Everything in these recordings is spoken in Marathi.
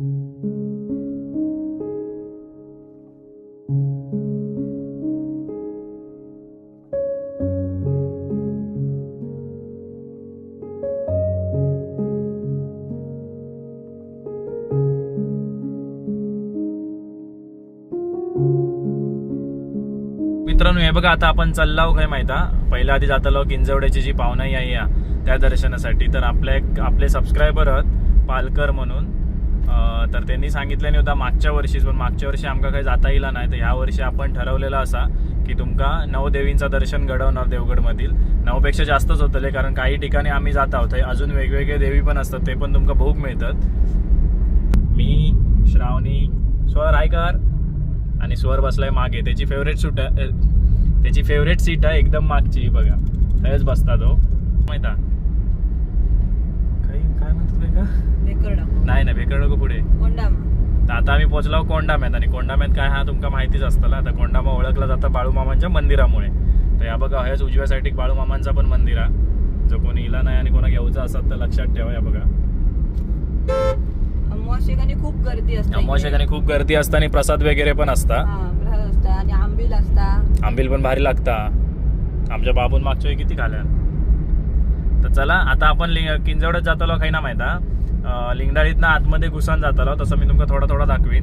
मित्रांनो हे बघा आता आपण चाललो काय माहिता पहिल्या आधी जातलो किंजवड्याची जी पाहुणाई आहे या त्या दर्शनासाठी. तर आपल्या एक आपले सबस्क्रायबर आहेत पालकर म्हणून. तर त्यांनी सांगितलं नाही होता मागच्या वर्षीच पण मागच्या वर्षी आमका काही जाता येईल नाही. तर ह्या वर्षी आपण ठरवलेलं असा की तुमका नऊ देवींचं दर्शन घडवणार देवगडमधील. नऊपेक्षा जास्तच होतले कारण काही ठिकाणी आम्ही जात आहोत. अजून वेगवेगळे देवी पण असतात ते पण तुमका भोग मिळतात. मी श्रावणी स्वर आयकर आणि स्वर बसलाय मागे. त्याची फेवरेट सूट आहे त्याची फेवरेट सीट आहे एकदम मागची बघा. थंयच बसता तो हो. माहिता काही काय म्हणतो का? नाही नाही बेकड नको पुढे. तर आता आम्ही पोहोचलो कोंडाम्यात आणि कोंडाम्यात काय हा तुमका माहितीच असतं आता कोंडामा ओळखला जातं बाळूमामांच्या मंदिरामुळे. तर या बघा हेच उजव्या साईडीक बाळूमामांचा पण मंदिर आहे जो कोणी इला नाही आणि कोणा घ्यायचा असतात तर लक्षात ठेवा या बघा. खूप गर्दी असते खूप गर्दी असता आणि प्रसाद वगैरे पण असता. हा असता आणि आंबील असता. आंबील पण भारी लागता. आमच्या बाबून मागच्या किती खाल्या? तर चला आता आपण लिंग किंजवड्यात जातालो काही ना माहिता लिंगडाळीतनं आतमध्ये घुसान जातालो. तसं मी तुमका थोडा थोडा दाखवीन.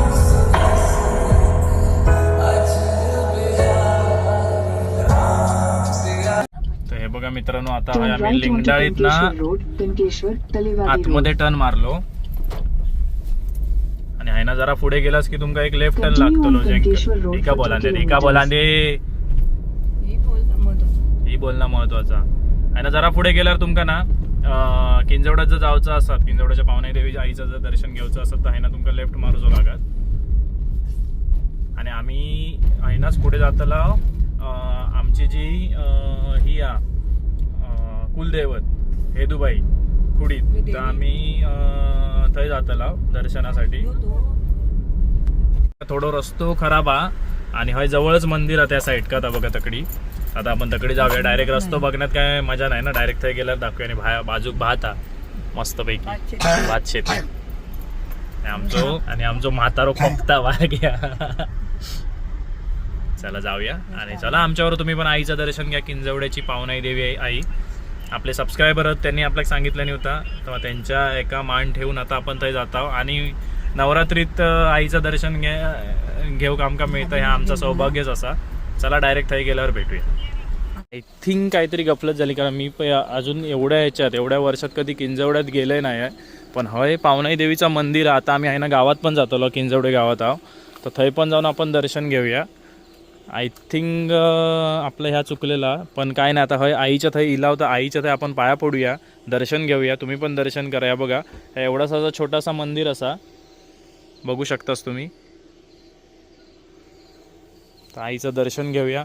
तर हे बघा मित्रांनो आता आम्ही लिंगडाळीतनं. आतमध्ये टर्न मारलो. आणि आहे ना जरा पुढे गेलास की तुमका एक लेफ्ट टर्न Continue लागतो on Tankeshwar Road. एका बोलांदे. 30 एका. बोलांदे. ही महत्वाचं. ही बोलणं महत्त्वाचा. आहे ना जरा पुढे गेल्यावर तुमका ना अं, किंजवड्यात जर जायचं असतात किंजवड्याच्या पावणे देवीच्या आईचं जर दर्शन घ्यायचं असत तर आहे ना तुमका लेफ्ट मारूचो लागत. आणि आम्ही आहे नाच पुढे जाताला आमची जी ही आ कुलदैवत हेदुबाई खुडीत तर कुलदेवी. आम्ही थंय जाताला दर्शनासाठी. थोडं रस्तो खराब हा आणि हय जवळच मंदिर आहे त्या साईड का आता बघा तकडी. आता आपण तकडी जाऊया. डायरेक्ट रस्तो बघण्यात काय मजा नाही ना? डायरेक्ट थंय गेल्यावर दाखवूया आणि बाहेर बाजूक भात हा मस्त पैकी भात शेती. आमचो आणि आमचो म्हातारो खोकता वाघ्या चला जाऊया. आणि चला आमच्यावर तुम्ही पण आईचं दर्शन घ्या. किंजवड्याची पाहुणाई देवी आई- आई. आपले सबस्क्रायबर आहेत. त्यांनी आपल्याला सांगितलं होता तेव्हा त्यांच्या एका मान ठेवून आता आपण थंय जात आहोत. आणि नवरात्रीत आईचं दर्शन घे घेऊ. काम का मिळतं. ह्या आमचा सौभाग्यच असा. चला डायरेक्ट थाई गेल्यावर भेटूया. आय थिंक काहीतरी गफलत झाली कारण मी प अजून एवढ्या ह्याच्यात एवढ्या वर्षात कधी किंजवड्यात गेले नाही आहे. पण हय पावनाई देवीचं मंदिर आहे. आता आम्ही आहे ना गावात पण जातो किंजवडे गावात आहो. तर थंय पण जाऊन आपण दर्शन घेऊया. आय थिंक आपलं ह्या चुकलेला पण काय नाही आता हय आईच्या थंय इला होता आईच्या थंय आपण पाया पडूया. दर्शन घेऊया तुम्ही पण दर्शन करा या बघा. एवढासा छोटासा मंदिर असा. बघू शकतास तुम्ही. तर आईचं दर्शन घेऊया.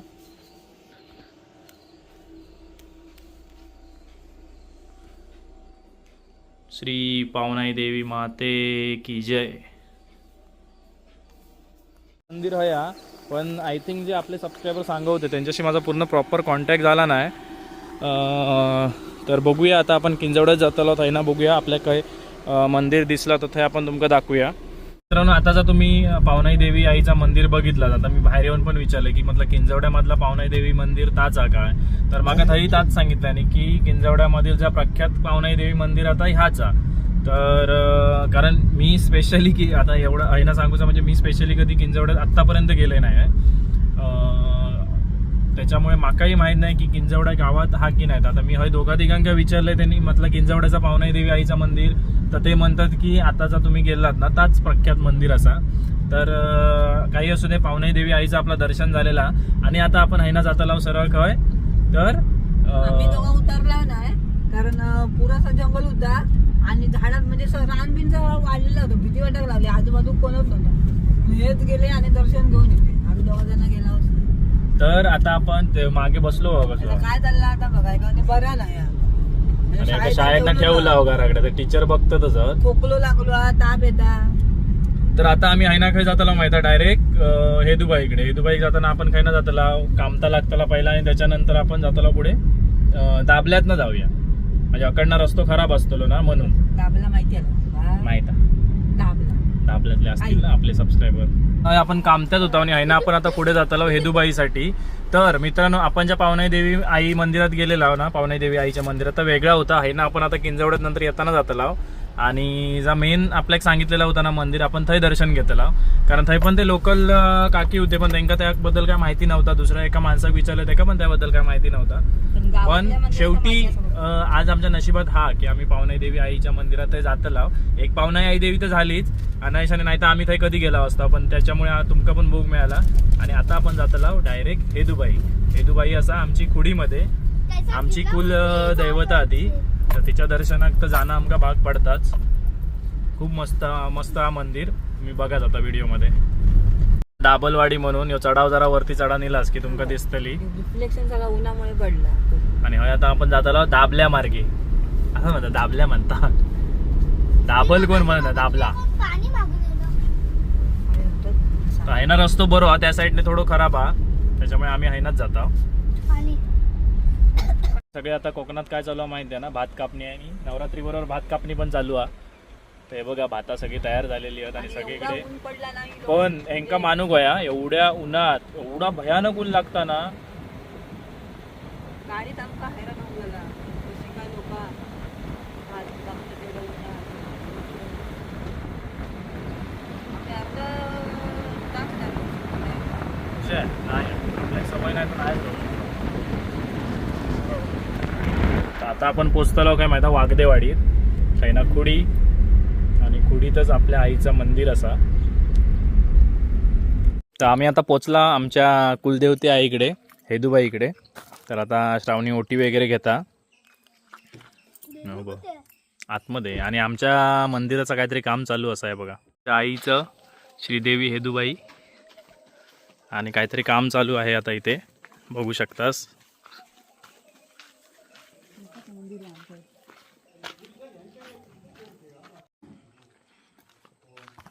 श्री पावनाई देवी माते की जय. मंदिर आहे हा पण आय थिंक जे आपले सबस्क्रायबर सांगत होते त्यांच्याशी माझा पूर्ण प्रॉपर कॉन्टॅक्ट झाला नाही. तर बघूया आता आपण किंजवड्यात जातालो थंय ना बघूया आपल्या काही मंदिर दिसलं तर थंय आपण तुमका दाखवूया. मित्रांनो आता जर तुम्ही पावनाई देवी आईचा मंदिर बघितला आता मी बाहेर येऊन पण विचारलं की म्हटलं किंजवड्यामधला पावनाई देवी मंदिर ताच काय तर मग थंही ताच सांगितलं की किंजवड्यामधील ज्या प्रख्यात पावनाई देवी मंदिर आता ह्याच तर कारण मी स्पेशली की आता एवढं आईना सांगूचा सांगूचं म्हणजे मी स्पेशली कधी किंजवड्यात आत्तापर्यंत गेले नाही आहे. त्याच्यामुळे माकाही माहीत नाही की किंजवड्या गावात हा की नाही. आता मी हय दोघा तिघांका विचारलंय त्यांनी म्हटलं किंजवड्याचा पावनाई देवी आईचं मंदिर. तर ते म्हणतात की आताचा तुम्ही गेलात ना ताच प्रख्यात मंदिर असा. तर काही असू दे पावनाई देवी आईचं आपलं दर्शन झालेला. आणि आता आपण हैना जाताला सरळ खय तर उतरला नाही कारण पुरासा जंगल होता. आणि झाडात म्हणजे रानबीन सगळं वाढलेलं होतं भीती वाटायला लागली. आजूबाजू कोणच नव्हतं हेच गेले आणि दर्शन घेऊन येते. आम्ही दोघा जण गेला होतो तर आता आपण मागे बसलो काय चाललं आता बघायला बरा नाही. म्हणजे शाळेत ठेवलं हो घराकडे तर टीचर बघतातच हं. खोकलो लागलो ताप येता. तर आता आम्ही हैना खाय जाताला माहिती डायरेक्ट हेदुबाईकडे. हेदुबाई जाताना आपण खाय ना जाताला कामता लागताला पहिला आणि त्याच्यानंतर आपण जाताला पुढे अं, दाबल्यातनं जाऊया. म्हणजे अकडनं रस्तो खराब असतो ना म्हणून. दाबला माहिती? माहीत दाबला. आपल्यातले असतील ना आपले सबस्क्रायबर आपण कामत्यात होतो आणि आहे ना आपण आता पुढे जातो हेदुबाईसाठी तर मित्रांनो आपण ज्या पावनाई देवी आई मंदिरात गेलेलो आहो ना पावनाई देवी आईच्या मंदिरात तर वेगळा होता आहे ना आपण आता किंजवड्यात नंतर येताना जातलो आहो. आणि जा मेन आपल्याक सांगितलेला होता ना मंदिर आपण थंय दर्शन घेतला कारण थंय पण ते लोकल काकी होते पण त्यांना त्याबद्दल काय माहिती नव्हता. दुसऱ्या एका माणसाक विचारलं त्याका पण त्याबद्दल काय माहिती नव्हता. पण शेवटी आज आमच्या नशिबात हा की आम्ही पावनाई देवी आईच्या मंदिरात जातला. एक पावनाई आई देवी तर झालीच. अनायशाने नाही तर आम्ही थंय कधी गेला असता. पण त्याच्यामुळे तुमका पण भोग मिळाला. आणि आता आपण जातला डायरेक्ट हेदुबाई. हेदुबाई असा आमची खुडीमध्ये. आमची कुल दैवता आधी. तर तिच्या दर्शनाक तर जाणं आमका भाग पडताच. खूप मस्त मस्त हा मंदिर. मी बघा जाता व्हिडिओमध्ये. दाबलवाडी म्हणून ह्यो चढाव जरा वरती चढा नेलास की तुमका दिसतली. रिफ्लेक्शन सगळा उन्हामुळे पडला. आणि हय आता आपण जात आलो दाबल्या मार्गे. असं म्हणता दाबल्या म्हणता. दाबल कोण म्हणत दाबला. तर हायना रस्तो बरो हा त्या साईडने थोडं खराब हा. त्याच्यामुळे आम्ही हायनाच जाता पाणी. सगळे आता कोकणात काय चालू आहे माहिती आहे ना? भात कापणी आहे आणि नवरात्री बरोबर भात कापणी पण चालू आहे. तर हे बघा भाता सगळी तयार झालेली आहेत आणि सगळीकडे नाही पण हेंका मानू गोया एवढ्या उन्हात एवढा भयानक ऊन लागता ना. गाडीत आमका हैराण होऊन गेला कशी काय लोक हात कापतात एवढं उन्हात. आम्ही अर्धा तास लागलो. हुशार. नाही आपल्याला सवय नाही तर नाहीच जाऊ शकत. तर आता आपण पोचतलो काय माहिती? वागदेवाडीत सैना खुडी आणि खुडीतच आपल्या आईचं मंदिर असा. तर आम्ही आता पोचला आमच्या कुलदेवते आईकडे हेदुबाईकडे. तर आता श्रावणी ओटी वगैरे घेता. हो बघ. आतमध्ये. आणि आमच्या मंदिराचं काहीतरी काम चालू असं आहे बघा. त्या आईचं श्रीदेवी हेदुबाई. आणि काहीतरी काम चालू आहे आता इथे. बघू शकतास.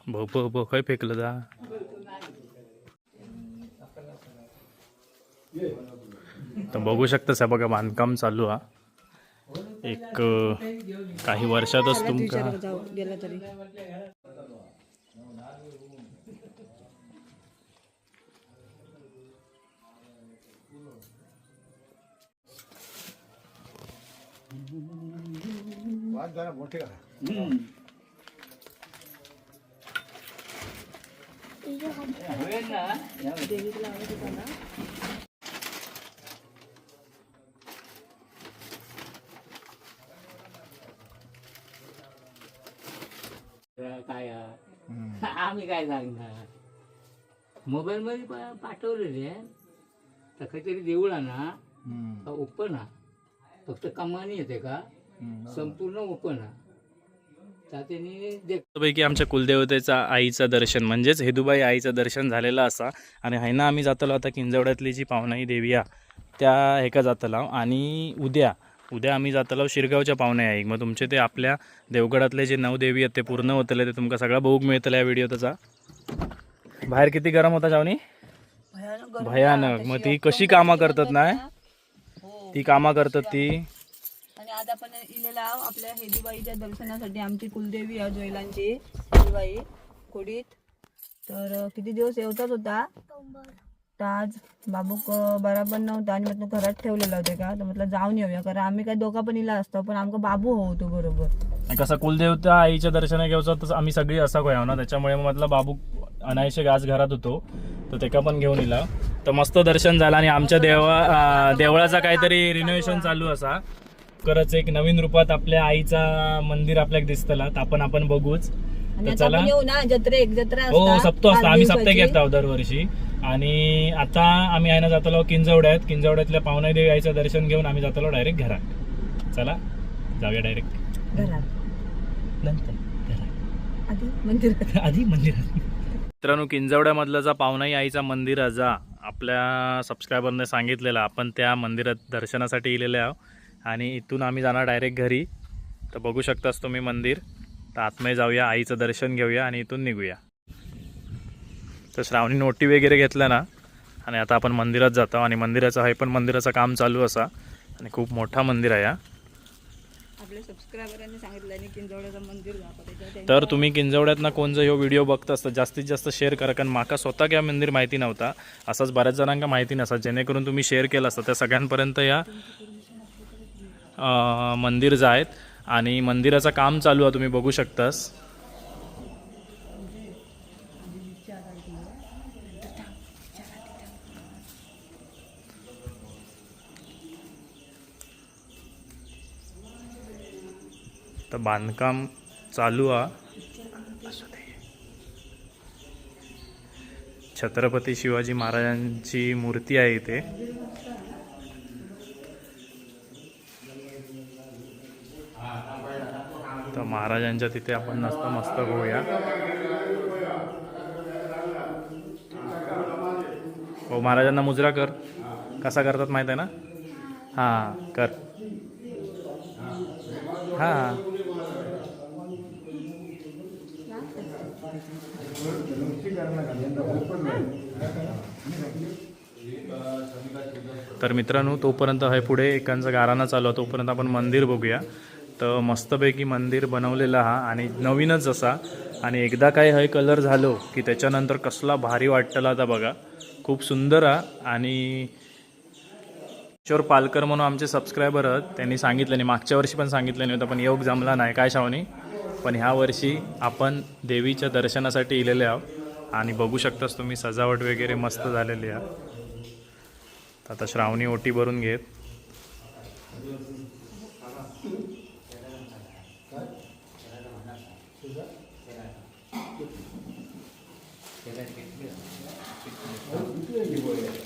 भो भो भो खय फेकलं जा तर बघू शकतास हे बघा बांधकाम चालू हा. एक काही वर्षातच तुमका विचारायला काय? आम्ही काय सांगणार? मोबाईल मध्ये पा- पाठवलं रे तर काहीतरी देऊळ ना का ओपन हा. फक्त कमानी येते का? संपूर्ण ओपन हा. पैकी आमच्या कुलदेवतेचा आईचं दर्शन म्हणजेच हेदुबाई आईचं दर्शन झालेलं असा. आणि हायना आम्ही जातलो आता किंजवड्यातली जी पावनाई देवी आ त्या हेका जातलो. आणि उद्या उद्या आम्ही जातलो शिरगावच्या पावणे आई. मग तुमचे ते आपल्या देवगडातले जे नऊ देवी आहेत ते पूर्ण होतले. ते तुमका सगळा बघूक मिळतलं या व्हिडिओ त्याचा बाहेर किती गरम होता जावनी भयानक. मग ती कशी कामं करतात ना? हो. ती कामं करतात ती? आणि आज आपण इलेला आहो आपल्या हेदीबाईच्या दर्शनासाठी आमची कुलदेवी आहे जैलांची हेदूबाई खोडीत. तर किती दिवस येवताच होता? तर आज बाबूक बरा पण नव्हता आणि म्हटलं घरात ठेवलेला होते का? तर म्हटलं जाऊन येऊया कारण आम्ही काय दोघा पण इला असतो पण आमका बाबू हो होतो बरोबर. कसं कुलदेवता आईच्या दर्शना घ्यायचं तसं आम्ही सगळी असा गोया ना? त्याच्यामुळे म्हटलं बाबू अनायशे गाज घरात होतो तर त्याका पण घेऊन इला. तर मस्त दर्शन झालं आणि आमच्या देवा देवळाचा काहीतरी रिनोव्हेशन चालू असा. खरंच एक नवीन रूपात आपल्या आईचा मंदिर आपल्याक दिसतला आपण आपण बघूच. तर चला आपण येऊ ना जत्रेक जत्रा हो असता, सप्तो असतो पाच आम्ही सप्ते. घेत आहोत दरवर्षी. आणि आता आम्ही आहे ना जातलो किंजवड्यात. किंजवड्यातल्या पावनाई देवी आईचं दर्शन घेऊन आम्ही जातलो डायरेक्ट घरात. चला जाऊया डायरेक्ट घरात. नंतर. आधी मंदिरात. आधी मंदिरात. मित्रांनो किंजवड्यामधलं जा पावनाई आईचा मंदिर जा. आपल्या सबस्क्रायबरने सांगितलेलं आपण त्या मंदिरात दर्शनासाठी गेलेले आहो आणि इथून आम्ही जाणार डायरेक्ट घरी. तर बघू शकतास तुम्ही मंदिर. तर आतमध्ये जाऊया आईचं दर्शन घेऊया आणि इथून निघूया. तर श्रावणी नोटी वगैरे घेतल्या ना आणि आता आपण मंदिरात जातो आणि मंदिराचं आहे पण मंदिराचं काम चालू असा. आणि खूप मोठा मंदिर आहे हा. आपल्या सबस्क्रायबरांनी सांगितलं आणि किंजवड्याचं मंदिर दाखवते तर तुम्ही किंजवड्यातनं कोण जर ह्यो व्हिडिओ बघत असता जास्तीत जास्त शेअर करा. कारण माका स्वतः या मंदिर माहिती नव्हता. असाच बऱ्याच जणांका माहिती नसता जेणेकरून तुम्ही शेअर केलं असतं त्या सगळ्यांपर्यंत या. मंदिर जायत. आणि मंदिराचं काम चालू आहे तुम्ही बघू शकतास. तर बांधकाम चालू आहे. छत्रपती शिवाजी महाराजांची मूर्ती आहे इथे. महाराजांच्या तिथे आपण नसतं मस्त होऊया हो महाराजांना मुजरा कर. कसा करतात माहीत आहे ना? हां कर. हां. तर मित्रांनो तोपर्यंत हे पुढे. एकांचा गाराणा चालू आहे. तोपर्यंत आपण मंदिर बघूया. तर मस्तपैकी मंदिर बनवलेलं हा आणि नवीनच असा. आणि एकदा काय हे कलर झालो की त्याच्यानंतर कसला भारी वाटतला आता बघा. खूप सुंदर हा आणि किशोर पालकर म्हणून आमचे सबस्क्रायबर आहेत. त्यांनी सांगितलं नाही मागच्या वर्षी पण सांगितलं नाही होतं पण योग जमला नाही. काय शावनी? पण ह्या वर्षी आपण देवीच्या दर्शनासाठी इलेले आहोत. आणि बघू शकतास तुम्ही सजावट वगैरे मस्त झालेली आहे. आता श्रावणी ओटी भरून घेत तर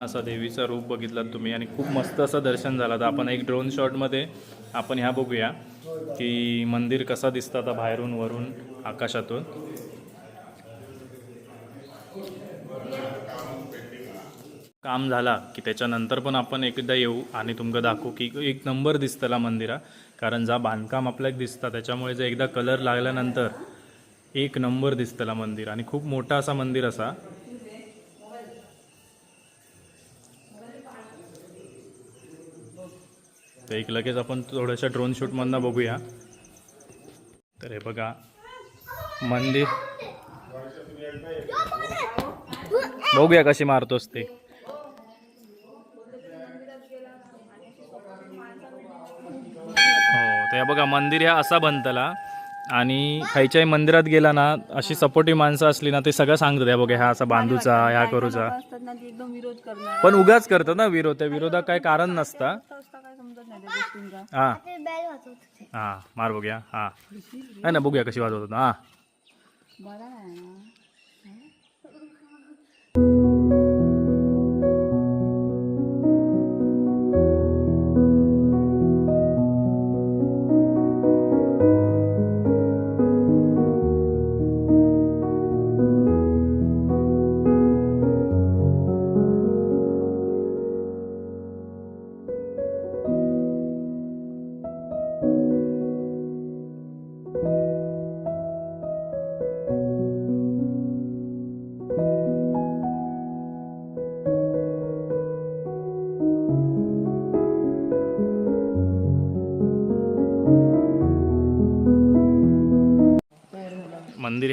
असा देवीचं रूप बघितलं तुम्ही आणि खूप मस्त असं दर्शन झालं. तर आपण एक ड्रोन शॉटमध्ये आपण ह्या बघूया की मंदिर कसं दिसतं आता बाहेरून वरून आकाशातून. काम झाला की त्याच्यानंतर पण आपण एकदा येऊ आणि तुमका दाखवू की एक नंबर दिसतला मंदिरा. कारण जा बांधकाम आपल्याक दिसता त्याच्यामुळे जर एकदा कलर लागल्यानंतर एक नंबर दिसतला मंदिर. आणि खूप मोठा असा मंदिर असा. तर एक लगेच आपण थोड्याशा ड्रोन शूटमधनं बघूया. तर हे बघा मंदिर. बघूया कशी मारतोस ते. हो तर बघा मंदिर ह्या असा बनतला. आणि खयच्याही मंदिरात गेला ना अशी सपोर्टिव्ह माणसं असली ना ते सगळं सांगतात हे बघा ह्या असा बांधूचा ह्या करूचा. असतात ना ती एकदम विरोध करणार. पण उगाच करतात ना विरोध त्या विरोधात काय कारण नसता. असता काय समजत नाही त्या गोष्टींचा. हा. ते बेल वाजवत होते. हा मार बघूया. हा. नाही ना बघूया कशी वाजवत होता हा. बरा आहे ना.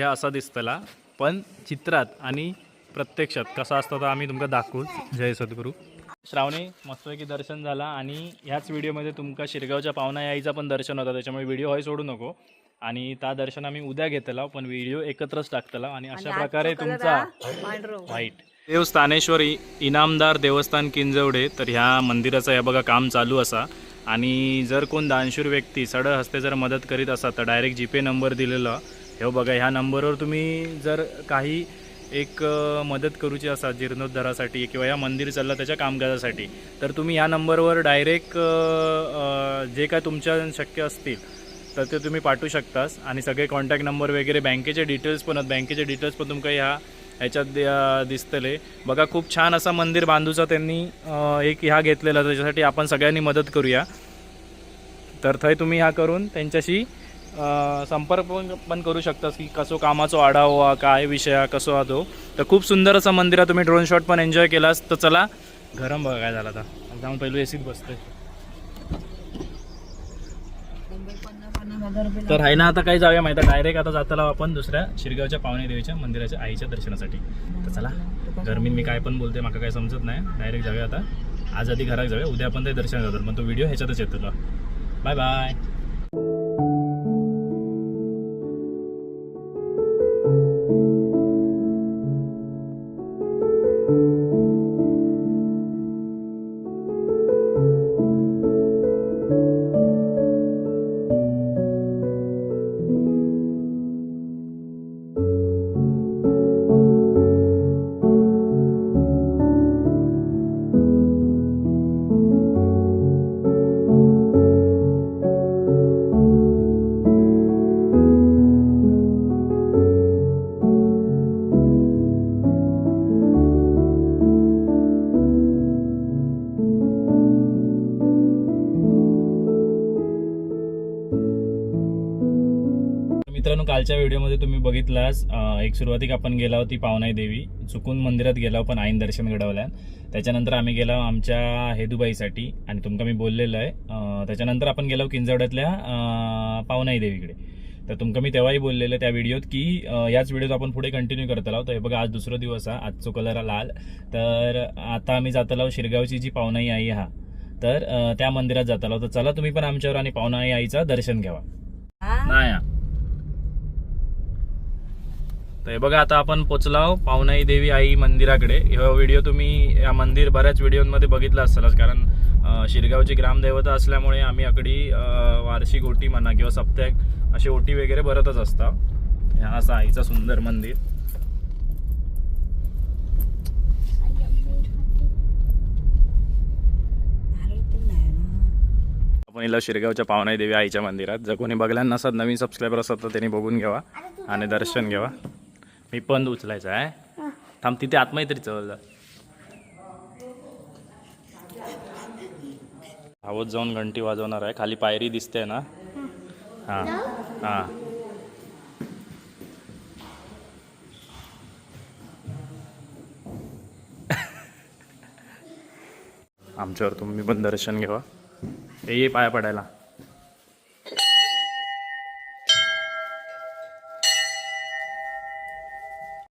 मंदिर ह्या असा दिसतला पण चित्रात आणि प्रत्यक्षात कसा असतो तर आम्ही तुमका दाखवूच जय सद्गुरू. श्रावणी मस्तपैकी दर्शन झाला आणि ह्याच व्हिडिओमध्ये तुमका शिरगावच्या पाहुणा यायचा पण दर्शन होता त्याच्यामुळे व्हिडिओ हय सोडू नको. आणि त्या दर्शन आम्ही उद्या घेतला पण व्हिडिओ एकत्रच टाकतला आणि अशा प्रकारे तुमचा वाईट देव स्थानेश्वर इनामदार देवस्थान किंजवडे तर ह्या मंदिराचं या बघा काम चालू असा. आणि जर कोण दानशूर व्यक्ती सड हस्ते जर मदत करीत असा तर डायरेक्ट जीपे नंबर दिलेला. हे बघा ह्या नंबरवर तुम्ही जर काही एक मदत करूची असा जीर्णोद्धारासाठी किंवा या मंदिर चाललं त्याच्या कामकाजासाठी तर तुम्ही ह्या नंबरवर डायरेक्ट जे काय तुमच्या शक्य असतील तर ते तुम्ही पाठवू शकतास. आणि सगळे कॉन्टॅक्ट नंबर वगैरे बँकेचे डिटेल्स पण आहेत. बँकेचे डिटेल्स पण तुमका ह्या ह्याच्यात दिसतले. बघा खूप छान असं मंदिर बांधूचा त्यांनी एक ह्या घेतलेला. त्याच्यासाठी आपण सगळ्यांनी मदत करूया. तर थंय तुम्ही ह्या करून त्यांच्याशी संपर्क पण पण करू शकतास की कसो कामाचो आढावा काय विषय कसो हा तो. तर खूप सुंदर असं मंदिर आहे तुम्ही ड्रोन शॉट पण एन्जॉय केलास. तर चला गरम बघा काय झाला आता. जाऊन पहिलं एसीत बसतोय. तर आहे ना आता काय जाऊया माहिती डायरेक्ट आता जाताला आपण दुसऱ्या शिरगावच्या पावणे देवीच्या मंदिराच्या आईच्या दर्शनासाठी. तर चला गरमीन मी काय पण बोलते मला काय समजत नाही. डायरेक्ट जाऊया आता. आज आधी घरात जाऊया उद्या आपण ते दर्शन जातात मग तो व्हिडिओ ह्याच्यातच येतो बाय बाय मित्रांनो कालच्या व्हिडिओमध्ये तुम्ही बघितलास एक सुरुवातीक आपण गेला होती पावनाई देवी. चुकून मंदिरात गेला पण आईन दर्शन घडवल्यान. त्याच्यानंतर आम्ही गेलो आमच्या हेदुबाईसाठी आणि तुमका मी बोललेलो आहे. त्याच्यानंतर आपण गेलो किंजवड्यातल्या पावनाई देवीकडे. तर तुमका मी तेव्हाही बोललेलं त्या व्हिडिओत की याच व्हिडिओत आपण पुढे कंटिन्यू करत आहोत. तर हे बघा आज दुसरा दिवस हा आजचो कलर हा लाल. तर आता आम्ही जात आहोत शिरगावची जी पावनाई आई हा. तर त्या मंदिरात जात आलो तर चला तुम्ही पण आमच्यावर आणि पावनाई आईचा दर्शन घ्यावा. नाही हा. तर हे बघा आता आपण पोचलाव पावनाई देवी आई मंदिराकडे. हा व्हिडिओ तुम्ही या मंदिर बऱ्याच व्हिडिओमध्ये बघितला असालच कारण शिरगावची ग्रामदैवता असल्यामुळे आम्ही अगदी वार्षिक ओटी म्हणा किंवा सप्त्याक अशी ओटी वगैरे भरतच असतात ह्या असं आईचं सुंदर मंदिर. आपण शिरगावच्या पावनाई देवी आईच्या मंदिरात. जर कोणी बघल्या नसत नवीन सबस्क्रायबर असतात तर त्यांनी बघून घ्यावा आणि दर्शन घ्यावा. मी पण उचलायचं आहे. थांब तिथे आतमध्ये तरी चल. आवत जाऊन घंटी वाजवणार आहे. खाली पायरी दिसते ना? हां हां. आमच्यावर तुम्ही पण दर्शन घ्यावा. ये पाया पडायला.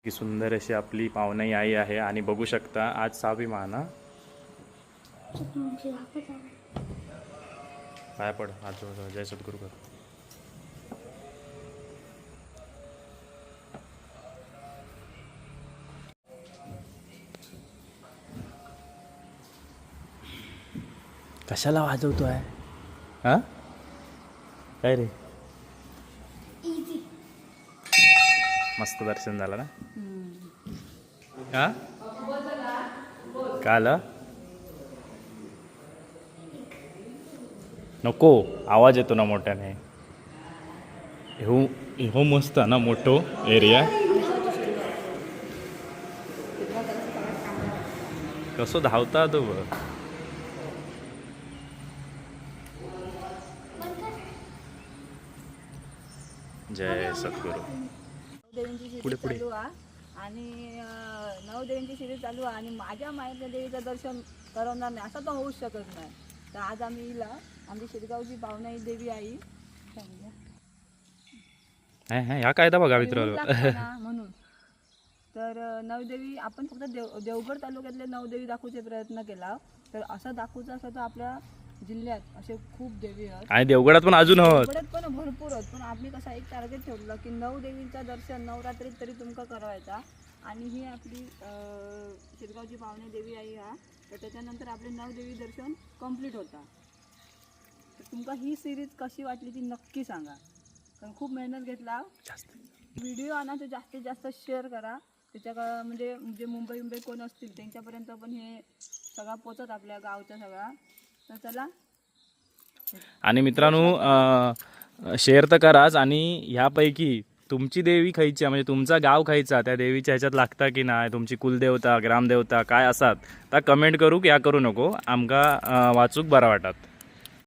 की सुंदर अशी आपली पावनाई आई आहे आणि बघू शकता आज सहावी माना पाया पड आज जय सद्गुरू कर. कशाला वाजवतो आहे हा? काय रे? मस्त दर्शन झालं ना? हा? आलं नको आवाज येतो ना मोठ्याने. हो हो मस्त ना मोठो एरिया कसो धावता तो जय सद्गुरू. नवदेवींची पुढे, सिरीज पुढे. चालू आहे आणि अं, नवदेवींची सिरीज चालू आहे आणि माझ्या माहेरच्या देवीचं दर्शन करवणार नाही असं तर होऊच शकत नाही. तर आज आम्ही हिला आमची शिरगावची पावनाई देवी आई सांगूया. हा हा ह्या कायदा बघा मित्र ऊन लागतं ना, म्हणून. तर अं, नवदेवी आपण फक्त देव देवगड तालुक्यातले नवदेवी दाखवूचे प्रयत्न केला. तर असं दाखवूचं असं तर आपल्या जिल्ह्यात असे खूप देवी आहेत. आणि देवगडात पण अजून हवं देवगडात पण भरपूर आहेत. पण आम्ही कसा एक टार्गेट ठेवलं की नऊ देवींचं दर्शन नवरात्रीत तरी तुमका करायचा. आणि ही आपली अं, शिरगावची पावणे देवी आई हा. तर त्याच्यानंतर आपले नऊ देवी दर्शन कंप्लीट होता. तर तुमका ही सिरीज कशी वाटली ती नक्की सांगा. कारण खूप मेहनत घेतला. व्हिडिओ आणा तो जास्तीत जास्त शेअर करा. त्याच्या का- म्हणजे जे मुंबई मुंबई कोण असतील त्यांच्यापर्यंत पण हे सगळा पोचत आपल्या गावचा सगळा. तर चला. आणि मित्रांनो शेअर तर कराच आणि ह्यापैकी तुमची देवी खायची म्हणजे तुमचा गाव खायचा त्या देवीच्या ह्याच्यात लागता की नाही तुमची कुलदेवता ग्रामदेवता काय असात तर कमेंट करूक या करू नको. आमका वाचूक बरा वाटत.